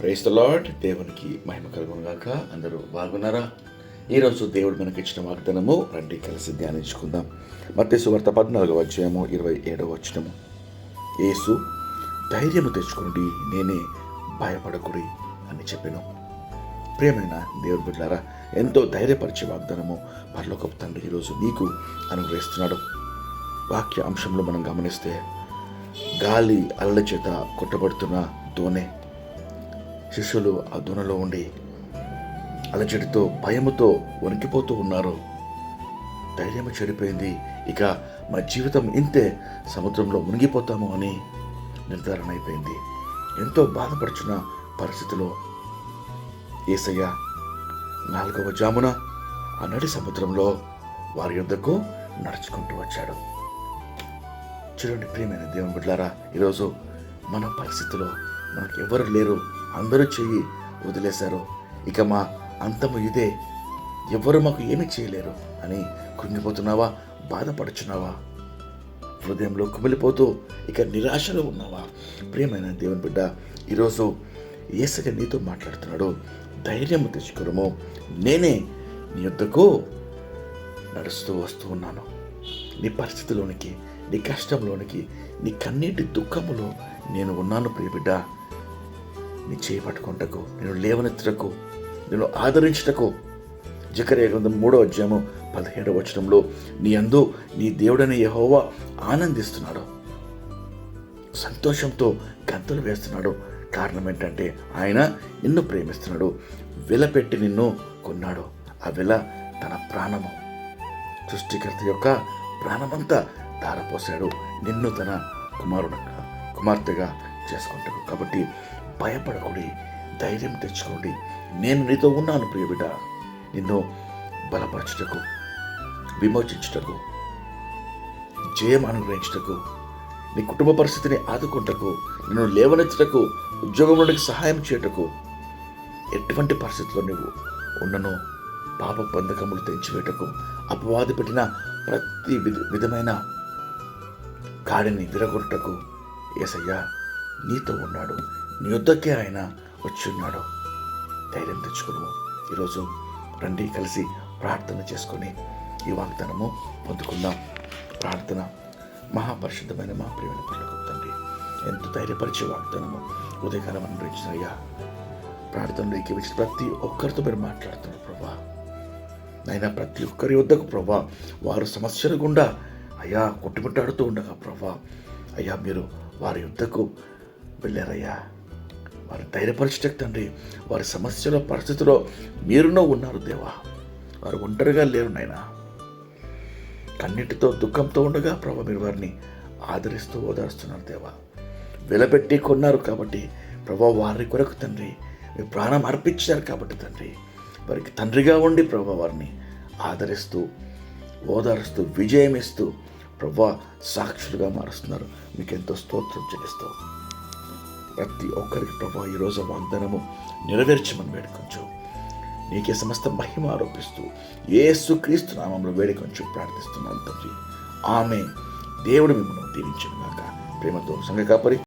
Price the lord దేవునికి మహిమ కలుగునుగాక. అందరూ బాగున్నారా? ఈరోజు దేవుడు మనకి ఇచ్చిన వాగ్దానము రండి కలిసి ధ్యానించుకుందాం. మత్తయి సువార్త పద్నాలుగవ అధ్యాయము ఇరవై ఏడవ వచనము. యేసు ధైర్యము తెచ్చుకోండి నేనే భయపడకుడి అని చెప్పాను. ప్రియమైన దేవుడు బిడ్డారా ఎంతో ధైర్యపరిచే వాగ్దానము పరలోకపు తండ్రి ఈరోజు నీకు అనుగ్రహిస్తున్నాడు. వాక్య అంశంలో మనం గమనిస్తే గాలి అలల చేత కొట్టబడుతున్న దోనే శిష్యులు ఆ దూనలో ఉండి అలజడితో భయముతో వణికిపోతూ ఉన్నారు. ధైర్యం చెడిపోయింది. ఇక మన జీవితం ఇంతే. సముద్రంలో మునిగిపోతాము అని నిర్ధారణ అయిపోయింది. ఎంతో బాధపడుచున్న పరిస్థితిలో ఏసయ్య నాలుగవ జామున ఆ నడి సముద్రంలో వారి యొద్దకు నడుచుకుంటూ వచ్చాడు. చూడండి ప్రియమైన దేవుని బిడ్డారా ఈరోజు మన పరిస్థితిలో మనకు ఎవరు లేరు. అందరూ చెయ్యి వదిలేశారు. ఇక మా అంతము ఇదే. ఎవరు మాకు ఏమీ చేయలేరు అని కృంగిపోతున్నావా? బాధపడుచున్నావా? హృదయంలో కుమిలిపోతూ ఇక నిరాశలో ఉన్నావా? ప్రియమైన దేవుని బిడ్డ ఈరోజు ఏసగా నీతో మాట్లాడుతున్నాడు. ధైర్యం తెచ్చుకోరము నేనే నీ యొద్దకు నడుస్తూ వస్తూ ఉన్నాను. నీ పరిస్థితిలోనికి నీ కష్టంలోనికి నీ కన్నీటి దుఃఖములో నేను ఉన్నాను ప్రియబిడ్డ. నీ చేయి నేను లేవనెత్తుటకు నేను ఆదరించుటకు. జకరే గ్రంథం మూడో అధ్యాయము పదిహేడవ వచనంలో నీ అందు నీ దేవుడని యహోవా ఆనందిస్తున్నాడు. సంతోషంతో గంతులు వేస్తున్నాడు. కారణం ఏంటంటే ఆయన నిన్ను ప్రేమిస్తున్నాడు. వెలపెట్టి నిన్ను కొన్నాడు. ఆ వెల తన ప్రాణము. సృష్టికర్త యొక్క ప్రాణమంతా ధారపోశాడు. నిన్ను తన కుమారుడుగా కుమార్తెగా చేసుకుంటాడు కాబట్టి భయపడకుడి ధైర్యం తెచ్చుకోండి. నేను నీతో ఉన్నాను ప్రియబిడ్డ నిన్ను బలపరచుటకు విమోచించుటకు జయం అనుగ్రహించుటకు నీ కుటుంబ పరిస్థితిని ఆదుకుంటకు నిన్ను లేవనెత్తుటకు ఉద్యోగంలోనికి సహాయం చేయుటకు ఎటువంటి పరిస్థితుల్లో నువ్వు ఉన్నను పాప బంధకములు తెంచివేటకు అపవాది పెట్టిన ప్రతి విధ- విధమైన కాడిని విరగొట్టకు ఏసయ్య నీతో ఉన్నాడు. నీ యుద్ధకే ఆయన వచ్చి ఉన్నాడు ధైర్యం తెచ్చుకును. ఈరోజు రండి కలిసి ప్రార్థన చేసుకొని ఈ వాగ్దానము పొందుకుందాం. ప్రార్థన మహాపరిశుద్ధమైన మా ప్రియమైన పిల్లలకు తండ్రి ఎంత ధైర్యపరిచే వాగ్దానము ఉదయకాలం అనుగ్రహించిన అయ్యా ప్రార్థనలో ఎక్కివించిన ప్రతి ఒక్కరితో మీరు మాట్లాడుతున్నారు ప్రభా. నైనా ప్రతి ఒక్కరి వద్దకు ప్రభా వారు సమస్యల గుండా అయ్యా కొట్టుమిట్టాడుతూ ఉండగా ప్రభా అయ్యా మీరు వారి యుద్ధకు వెళ్ళారయ్యా. వారు ధైర్యపరచటకు తండ్రి. వారి సమస్యల పరిస్థితిలో మీరునో ఉన్నారు దేవా. వారు ఒంటరిగా లేరు నాయనా. కన్నిటితో దుఃఖంతో ఉండగా ప్రభా మీరు వారిని ఆదరిస్తూ ఓదారుస్తున్నారు దేవా. విలపెట్టి కొన్నారు కాబట్టి ప్రభా వారి కొరకు తండ్రి మీ ప్రాణం అర్పించారు కాబట్టి తండ్రి. వారికి తండ్రిగా ఉండి ప్రభా వారిని ఆదరిస్తూ ఓదారుస్తూ విజయం ఇస్తూ ప్రభా సాక్షులుగా మారుస్తున్నారు. మీకు ఎంతో స్తోత్రం చెల్లిస్తూ. ప్రతి ఒక్కరికి ప్రభా ఈరోజు వాగ్దానము నెరవేర్చమని వేడుకొంచు. నీకే సమస్త మహిమ ఆరోపిస్తూ ఏసు క్రీస్తు నామంలో వేడుకొంచు ప్రార్థిస్తున్నాను తండ్రి. ఆమె దేవుడు మిమ్మల్ని దీవించను ప్రేమతో సంఘ కాపరి